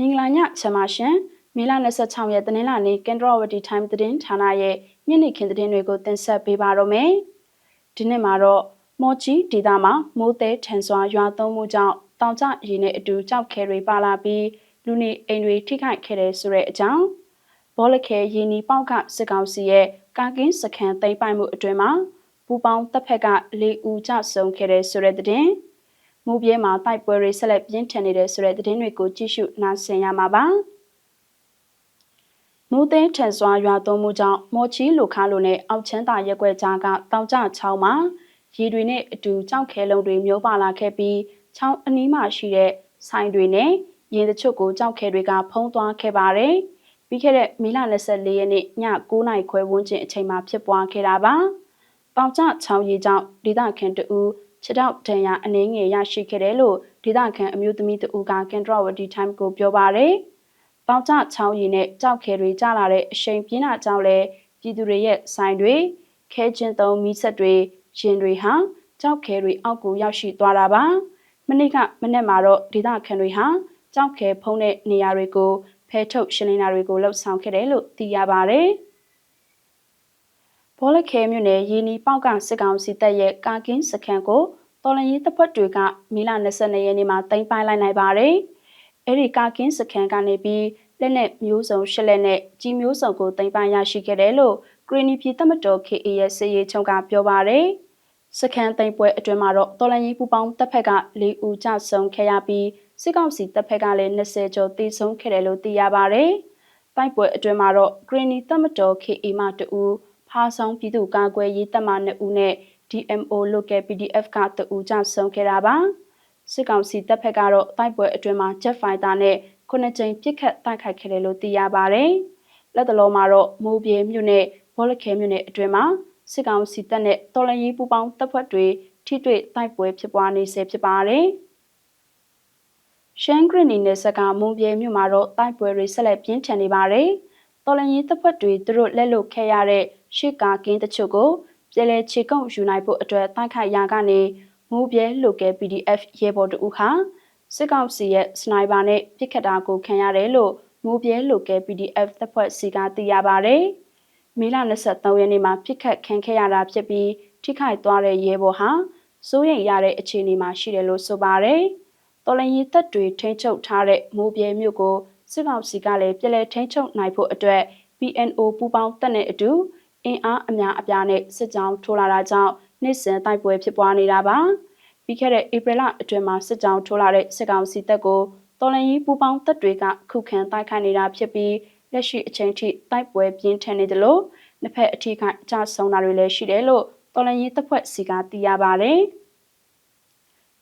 မင်္ဂလာညချမ်းပါရှင်မေလ26ရက်တနင်္လာနေ့ကင်ဒရဝတီ time သတင်းဌာနရဲ့ညနေခင်းသတင်းတွေကိုတင်ဆက်ပေးပါတော့မယ်ဒီနေ့မှာတော့မော်ချီဒေတာမှာမိုးသည်ထန်စွာရွာသွန်းမှုကြောင့်တောင်ကျရေနဲ့အတူကြောက်ခဲတွေပါလာပြီးလူနေအိမ်တွေထိခိုက်ခဲ့တဲ့ဆိုတဲ့အကြောင်းဘောလခဲရင်းနီပေါက်ကစစ်ကောင်စီရဲ့ကာကင်းစခန်းသိမ်းပိုက်မှုအတွင်းမှာပူပေါင်းတပ်ဖက်က၄ဦးကြဆုံးခဲ့တဲ့ဆိုတဲ့သတင်း မူပြဲမှာတိုက်ပွဲတွေဆက်လက်ပြင်းထန်နေတဲ့ဆိုတဲ့သတင်းတွေကိုကြည့်ရှုနားဆင်ရမှာပါ။မူသိန်းထန်စွာရွာသွန်းမှုကြောင့်မော်ချီလူခါလိုနဲ့အောက်ချမ်းသာရက်ွက်ကြားကတောင်ကျချောင်းမှာရေတွေနဲ့အတူကြောက်ခဲလုံးတွေမျိုးပါလာခဲ့ပြီးချောင်းအနီးမှာရှိတဲ့ဆိုင်တွေနဲ့ရင်တချို့ကိုကြောက်ခဲတွေကဖုံးသွားခဲ့ပါတယ်။ပြီးခဲ့တဲ့မေလ24ရက်နေ့ည9:00နာရီခွဲဝန်းကျင်အချိန်မှာဖြစ်ပွားခဲ့တာပါ။တောင်ကျချောင်းရီကြောင့်ဒေသခံတဦး ခြေထောက်ဒဏ်ရာအနည်းငယ်ရရှိခဲ့တယ်လို့ဒေသခံအမျိုးသမီးတဦးကကန်ထရဝတီ time ကိုပြောပါရယ်။ပေါင်ကျချောင်းရည်နဲ့ကြောက်ခဲတွေကျလာတဲ့အရှိန်ပြင်းတာကြောင့်လည်းပြည်သူတွေရဲ့ဆိုင်တွေခဲချင်းသုံးမီးဆက်တွေရင်တွေဟာကြောက်ခဲတွေအောက်ကိုရောက်ရှိသွားတာပါ။မနေ့ကမနေ့မှာတော့ဒေသခံတွေဟာကြောက်ခဲဖုံးတဲ့နေရာတွေကိုဖဲထုတ်ရှင်းလင်းတာတွေကိုလှုပ်ဆောင်ခဲ့တယ်လို့သိရပါဗျ။ ဘောလခဲမြို့နယ်ရင်းနီပေါက်ကစစ်ကောင်စီတပ်ရဲ့ကာကင်းစခန်းကိုတော်လန်ရေးတပ်ဖွဲ့တွေကမီလ22ရက်နေ့မှာတင်ပိုင်လိုက်နိုင်ပါတယ်။အဲ့ဒီကာကင်းစခန်းကနေပြီးလက်နက်မျိုးစုံရှစ်လက်နဲ့ကြီးမျိုးစုံကိုတင်ပိုင်ရရှိခဲ့တယ်လို့ဂရီနီပြည်တပ်မတော် KA ရဲ့စစ်ရေးချုပ်ကပြောပါတယ်။စခန်းတင်ပွဲအတွင်းမှာတော့တော်လန်ရေးပူပေါင်းတပ်ဖက်က၄ဦးကြဆုံးခဲ့ရပြီးစစ်ကောင်စီတပ်ဖက်ကလည်း20ကျော်တေဆုံးခဲ့တယ်လို့သိရပါတယ်။တိုက်ပွဲအတွင်းမှာတော့ဂရီနီတပ်မတော် KA မှတဦး ဖားဆောင်ပြည်သူ့ကာကွယ်ရေးတပ်မ2ဦးနဲ့ DMO local PDF ကတဦးကြဆုံးခဲ့တာပါစစ်ကောင်စီတပ်ဖက်ကတော့တိုက်ပွဲအတွင်းမှာ Jet Fighter နဲ့ခုနှစ်ကြိမ်ပစ်ခတ်တိုက်ခိုက်ခဲ့တယ်လို့သိရပါတယ်လက်တလုံးမှာတော့မိုးပြေမြို့နယ်ဘောလခဲမြို့နယ်အတွင်းမှာစစ်ကောင်စီတပ်နဲ့တော်လန်ရေးပူပေါင်းတပ်ဖွဲ့တွေထိတွေ့တိုက်ပွဲဖြစ်ပွားနေဆဲဖြစ်ပါတယ်ရှန်ဂရနီနယ်စကမွန်ပြေမြို့မှာတော့တိုက်ပွဲတွေဆက်လက်ပြင်းထန်နေပါတယ် တော်လန်ရေးတပ်ဖွဲ့တွေသူတို့လက်လွတ်ခဲ့ရတဲ့ရှစ်ကာကင်းတချို့ကိုပြည်လဲခြေကုပ်ယူနိုင်ဖို့အတွက်တိုက်ခိုက်ရာကနေမူပြဲလိုကဲ PDF ရဲဘော်တူဟာစစ်ကောင်စီရဲ့စနိုက်ပါနဲ့ပစ်ခတ်တာကိုခံရတယ်လို့မူပြဲလိုကဲ PDF တပ်ဖွဲ့စီကသိရပါတယ်။မေလ23ရက်နေ့မှာပစ်ခတ်ခံခဲ့ရတာဖြစ်ပြီးထိခိုက်သွားတဲ့ရဲဘော်ဟာစိုးရိမ်ရတဲ့အခြေအနေမှာရှိတယ်လို့ဆိုပါတယ်။တော်လရင်တပ်တွေထိန်းချုပ်ထားတဲ့မိုးပြဲမြို့ကို စစ်ကောင်စီကလည်းပြည်လဲထိန်းချုပ်နိုင်ဖို့အတွက် PNO ပူးပေါင်းတပ်နဲ့အတူအင်အားအများအပြားနဲ့စစ်ကြောင်းထိုးလာတာကြောင့်နေ့စဉ်တိုက်ပွဲဖြစ်ပွားနေတာပါပြီးခဲ့တဲ့ဧပြီလအတွင်းမှာစစ်ကြောင်းထိုးလာတဲ့စစ်ကောင်စီတပ်ကိုတော်လန်ကြီးပူပေါင်းတပ်တွေကခုခံတိုက်ခိုက်နေတာဖြစ်ပြီးလက်ရှိအချိန်ထိတိုက်ပွဲပြင်းထန်နေတယ်လို့နှစ်ဖက်အထီးကအကြဆုံးတာတွေလည်းရှိတယ်လို့တော်လန်ကြီးတပ်ဖွဲ့စီကသိရပါတယ်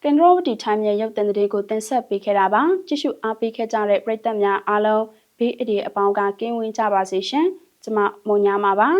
ကင်ဒရိုဝတီ time ရဲ့ရုပ်သံတွေကိုတင်ဆက်ပေးခဲ့တာပါကြည့်ရှုအားပေးခဲ့ကြတဲ့ပရိသတ်များအားလုံးဘေးအဒီအပေါင်းကကင်းဝေးကြပါစေရှင်ကျမမုံညာမှာပါ